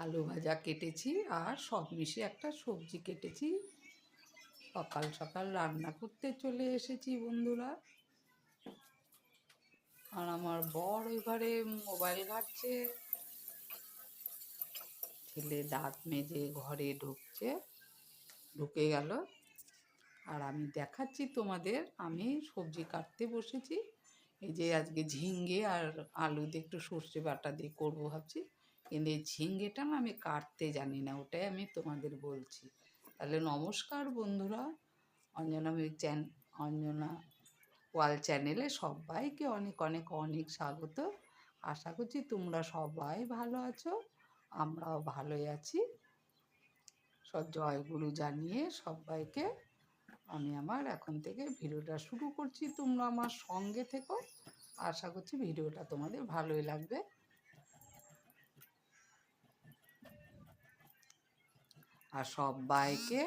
আলু ভাজা কেটেছি আর সব মিশিয়ে একটা সবজি কেটেছি। সকাল সকাল রান্না করতে চলে এসেছি বন্ধুরা। আর আমার বর ওই ঘরে মোবাইল ঘাটছে। ছেলে দাঁত মেজে ঘরে ঢুকছে। ঢুকে গেল। আর আমি দেখাচ্ছি তোমাদের, আমি সবজি কাটতে বসেছি। এই যে আজকে ঝিঙ্গে আর আলু দিয়ে একটু সর্ষে বাটা দিয়ে করব ভাবছি। কিন্তু এই ঝিঙ্গেটা না আমি কাটতে জানি না, ওটাই আমি তোমাদের বলছি। তাহলে নমস্কার বন্ধুরা, অঞ্জনা চ্যান, অঞ্জনা ওয়াল চ্যানেলে সবাইকে অনেক অনেক অনেক স্বাগত। আশা করছি তোমরা সবাই ভালো আছো, আমরাও ভালোই আছি। সব জয়গুরু জানিয়ে সবাইকে আমি আমার এখন থেকে ভিডিওটা শুরু করছি। তোমরা আমার সঙ্গে থেকো। আশা করছি ভিডিওটা তোমাদের ভালোই লাগবে। আর সবাইকে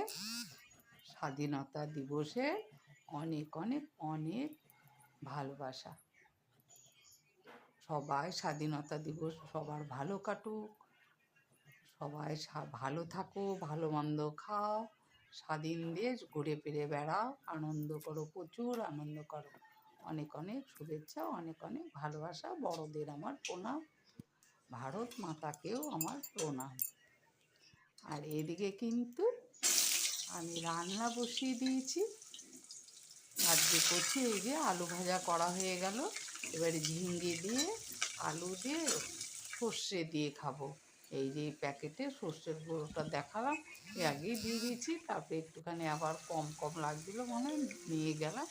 স্বাধীনতা দিবসে অনেক অনেক অনেক ভালোবাসা। সবাই স্বাধীনতা দিবস সবার ভালো কাটুক। সবাই ভালো থাকো, ভালো মন্দ খাও, স্বাধীন দেশ ঘুরে ফিরে বেড়াও, আনন্দ করো প্রচুর, আনন্দ করো। অনেক অনেক শুভেচ্ছা, অনেক অনেক ভালোবাসা, বড়দের আমার প্রণাম। ভারত মাতাকেও আমার প্রণাম। আর এদিকে কিন্তু আমি রান্না বসিয়ে দিয়েছি। আজকে করছি এই যে আলু ভাজা করা হয়ে গেল। এবারে ঝিঙ্গে দিয়ে, আলু দিয়ে, সর্ষে দিয়ে খাব। এই যে প্যাকেটে সর্ষের গুঁড়োটা দেখালাম এর আগেই দিয়ে দিয়েছি। তারপরে একটুখানি আবার কম কম লাগছিল মনে নিয়ে গেলাম।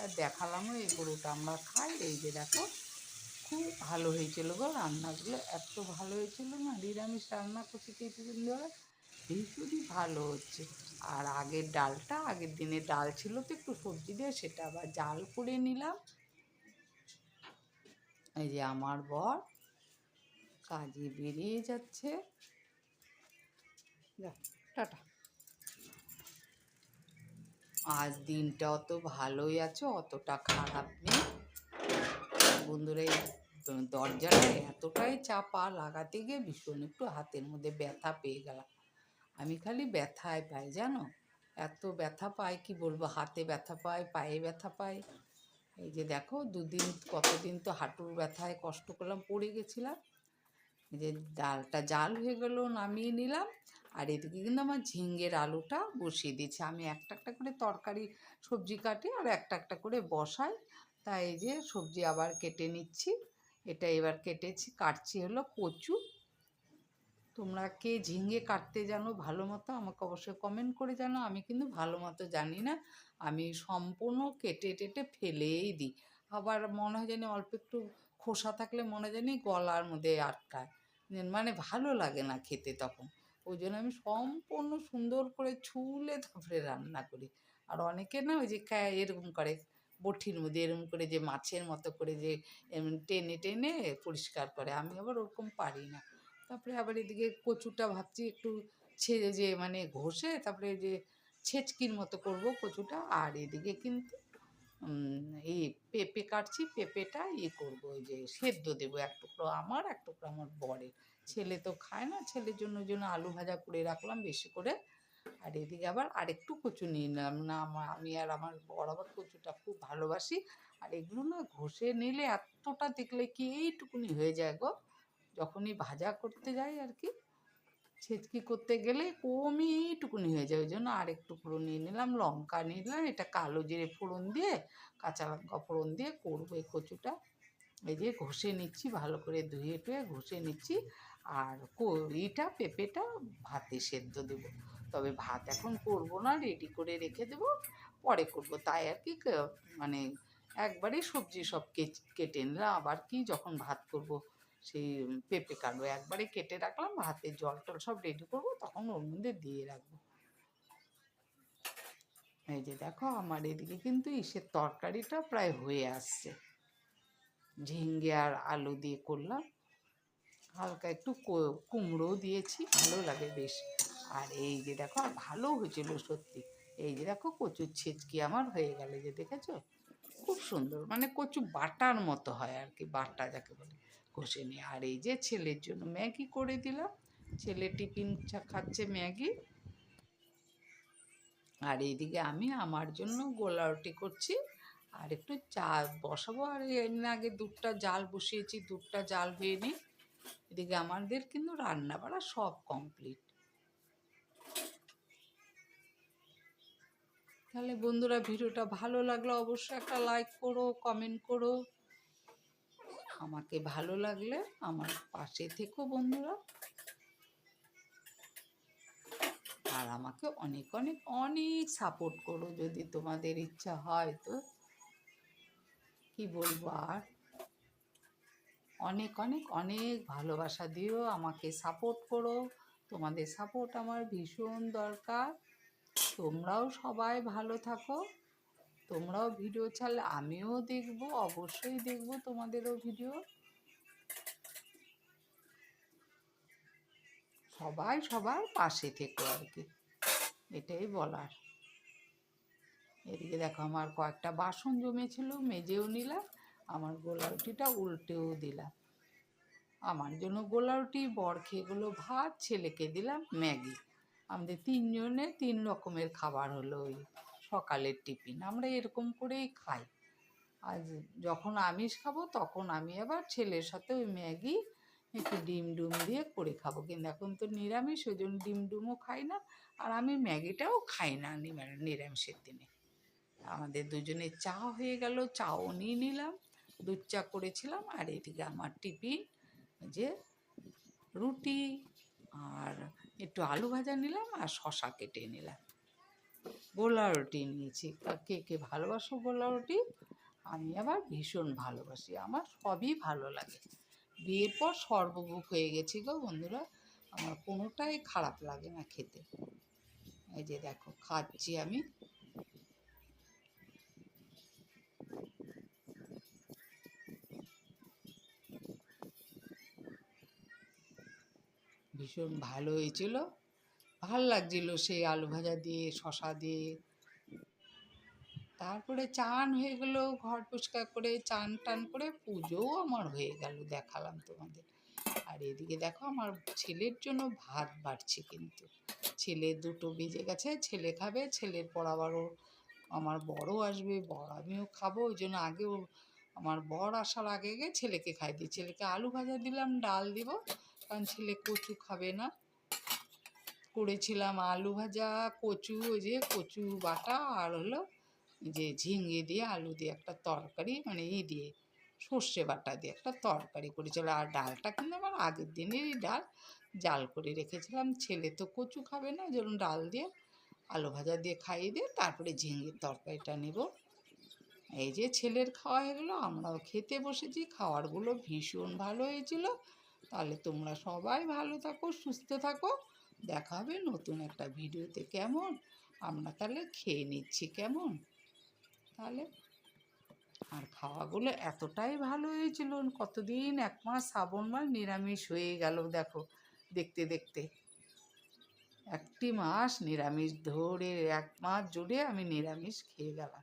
আর দেখালামও এই গুঁড়োটা আমরা খাই। এই যে দেখো খুব ভালো হয়েছিল গো রান্নাগুলো। এত ভালো হয়েছিল না, নিরামিষ রান্না করছি কিছুদিন ধরে ভীষণই ভালো হচ্ছে। আর আগের ডালটা, আগের দিনে ডাল ছিল তো একটু সবজি দিয়ে, সেটা আবার জাল করে নিলাম। এই যে আমার বর কাজে বেরিয়ে যাচ্ছে। টাটা। আজ দিনটা অত ভালোই আছে, অতটা খারাপ নেই। বন্ধুরা দরজাটা এতটাই চাপা লাগাতে গিয়ে ভীষণ একটু হাতের মধ্যে ব্যথা পেয়ে গেলাম। আমি খালি ব্যথায় পাই, জানো? এত ব্যথা পাই, কি বলব? হাতে ব্যথা পাই, পায়ে ব্যথা পাই। এই যে দেখো, দুদিন, কতদিন তো হাঁটুর ব্যথায় কষ্ট করলাম, পড়ে গেছিলাম। যে ডালটা জাল হয়ে গেল, নামিয়ে নিলাম। আর এদিকে কিন্তু আমার ঝিঙ্গের আলুটা বসিয়ে দিয়েছি। আমি একটা একটা করে তরকারি, সবজি কাটি আর একটা একটা করে বসাই। তাই যে সবজি আবার কেটে নিচ্ছি। এটা এবার কেটেছি, কাটছি হলো কচু। তোমরা কে ঝিঙ্গে কাটতে জানো ভালো মতো, আমাকে অবশ্যই কমেন্ট করে জানো। আমি কিন্তু ভালো মতো জানি না, আমি সম্পূর্ণ কেটে টেটে ফেলেই দিই। আবার মনে হয় জানি অল্প একটু খোসা থাকলে মনে জানি গলার মধ্যে আটকায়। মানে ভালো লাগে না খেতে তখন। ওই জন্য আমি সম্পূর্ণ সুন্দর করে ছুলে তারপরে রান্না করি। আর অনেকে না ওই যে এরকম করে বটির মধ্যে এরকম করে যে মাছের মতো করে যে টেনে টেনে পরিষ্কার করে। আমি আবার ওরকম পারি না। তারপরে আবার এদিকে কচুটা ভাবছি একটু ছেড়ে যে মানে ঘষে তারপরে যে ছেচকির মতো করব কচুটা। আর এদিকে কিন্তু এই পেঁপে কাটছি, পেঁপেটা ইয়ে করব, ওই যে সেদ্ধ দেবো। এক টুকরো আমার, এক টুকরো আমার বরের। ছেলে তো খায় না, ছেলের জন্য জন্য আলু ভাজা করে রাখলাম, বেশি করে আর এদিকে আবার আরেকটু কচু নিয়ে নিলাম। না আমি আর আমার বর আবার কচুটা খুব ভালোবাসি। আর এগুলো না ঘষে নিলে এতটা দেখলে কি এইটুকুনি হয়ে যায় গো। যখনই ভাজা করতে যাই আর কি, ছেচকি করতে গেলে কমই এইটুকুনি হয়ে যায়। ওই জন্য আরেক টুকরো নিয়ে নিলাম, লঙ্কা নিয়ে নিলাম, এটা কালো জিরে ফোড়ন দিয়ে, কাঁচা লঙ্কা ফোড়ন দিয়ে করব এই কচুটা। এই যে ঘষে নিচ্ছি, ভালো করে ধুয়ে টুয়ে ঘষে নিচ্ছি। আর কড়িটা পেঁপেটা ভাতে সেদ্ধ দেবো। তবে ভাত এখন করব না রেডি করে রেখে দেবো, পরে করব। তাই আর কি মানে একবারে সবজি সব কেটে নিলাম, আবার কি যখন ভাত করব, সেই পেঁপে কাটবো একবারে কেটে রাখলাম, ভাতে জল টল সব রেডি করব, তখন ওর মধ্যে দিয়ে রাখব। এই যে দেখো, আমার এদিকে কিন্তু ইসের তরকারিটা প্রায় হয়ে আসছে। ঝিঙ্গে আর আলু দিয়ে করলাম, হালকা একটু কু- কুমড়োও দিয়েছি, ভালো লাগে বেশ। আর এই যে দেখো ভালো হয়েছিল সত্যি। এই যে দেখো, কচুর ছেচকি আমার হয়ে গেল যে দেখেছ? খুব সুন্দর মানে কচু বাটার মতো হয় আর কি, বাটা যাকে বলে, কষে নিয়ে। আর এই যে ছেলের জন্য ম্যাগি করে দিলাম, ছেলে টিফিন খাচ্ছে ম্যাগি। আর এইদিকে আমি আমার জন্য গোলা করছি, আর একটু চা বসাবো। আর এমনি আগে দুধটা জাল বসিয়েছি, দুধটা জাল হয়ে নিই। এদিকে আমাদের কিন্তু রান্না বাড়া সব কমপ্লিট তাহলে বন্ধুরা ভিডিওটা ভালো লাগলে, অবশ্যই একটা লাইক করো কমেন্ট করো। আমাকে ভালো লাগলে আমার পাশে থেকো বন্ধুরা। আর আমাকে অনেক অনেক অনেক সাপোর্ট করো যদি তোমাদের ইচ্ছা হয় তো। কি বলব আর? অনেক অনেক অনেক ভালোবাসা দিও, আমাকে সাপোর্ট করো। তোমাদের সাপোর্ট আমার ভীষণ দরকার। তোমরাও সবাই ভালো থাকো। তোমরাও ভিডিও ছাড়লে আমিও দেখব, অবশ্যই দেখব তোমাদেরও ভিডিও। সবাই সবার পাশে থেকো আর কি, এটাই বলার। এদিকে দেখো আমার কয়েকটা বাসন জমেছিল, মেজেও নিলাম, আমার গোলা রুটিটা উল্টেও দিলাম। আমার জন্য গোলা রুটি বর খেয়ে ভাত, ছেলেকে দিলাম ম্যাগি। আমাদের তিনজনে তিন রকমের খাবার হলো ওই সকালের টিফিন। আমরা এরকম করেই খাই। আর যখন আমিষ খাব, তখন আমি আবার ছেলের সাথে ওই ম্যাগি, একটু ডিম ডুম দিয়ে করে খাব। কিন্তু এখন তো নিরামিষ, ওই জন্য ডিম ডুমও খাই না। আর আমি ম্যাগিটাও খাই না নিরামিষের দিনে। আমাদের দুজনে চা হয়ে গেল, চাও নিয়ে নিলাম, দুধ চা করেছিলাম। আর এদিকে আমার টিফিন, যে রুটি আর একটু আলু ভাজা নিলাম আর শশা কেটে নিলাম। গোলা রুটি নিয়েছি। কে কে ভালোবাসো গোলা রুটি? আমি আবার ভীষণ ভালোবাসি। আমার সবই ভালো লাগে। বিয়ের পর সর্বভোগ হয়ে গেছি গো বন্ধুরা। আমার কোনোটাই খারাপ লাগে না খেতে। এই যে দেখো, খাচ্ছি আমি। ভীষণ ভালো হয়েছিল। ভালো লাগছিল সেই আলু ভাজা দিয়ে শশা দিয়ে। তারপরে চান হয়ে গেল, ঘর পরিষ্কার করে চান টান করে পুজোও আমার হয়ে গেল দেখালাম তোমাদের। আর এদিকে দেখো আমার ছেলের জন্য ভাত বাড়ছে কিন্তু। ছেলে দুটো বেজে গেছে, ছেলে খাবে, ছেলের পর আবার ও, আমার বড় আসবে, বড় আমিও খাব, ওই জন্য আগেও আমার বর আসার আগে আগে ছেলেকে খাই দিই। ছেলেকে আলু ভাজা দিলাম, ডাল দিব কারণ ছেলে কচু খাবে না। করেছিলাম আলু ভাজা, কচু, ওই যে কচু বাটা আর হলো যে ঝিঙে দিয়ে আলু দিয়ে একটা তরকারি মানে ই দিয়ে, সর্ষে বাটা দিয়ে একটা তরকারি করেছিলাম। আর ডালটা কিন্তু আমার আগের দিনেরই ডাল, জাল করে রেখেছিলাম। ছেলে তো কচু খাবে না যেরকম ডাল দিয়ে, আলু ভাজা দিয়ে খাইয়ে দিয়ে তারপরে ঝিঙের তরকারিটা নেব। এই যে ছেলের খাওয়া হয়ে গেলো, আমরাও খেতে বসেছি, খাওয়ারগুলো ভীষণ ভালো হয়েছিল। তাহলে তোমরা সবাই ভালো থাকো, সুস্থ থাকো। দেখা হবে নতুন একটা ভিডিওতে কেমন? আমরা তাহলে খেয়ে নিচ্ছি কেমন? তাহলে আর খাওয়াগুলো এতটাই ভালো হয়েছিল, কতদিন? এক মাস, শ্রাবণ মাস, নিরামিষ হয়ে গেল, দেখো, দেখতে দেখতে। একটি মাস নিরামিষ ধরে, এক মাস জুড়ে আমি নিরামিষ খেয়ে গেলাম।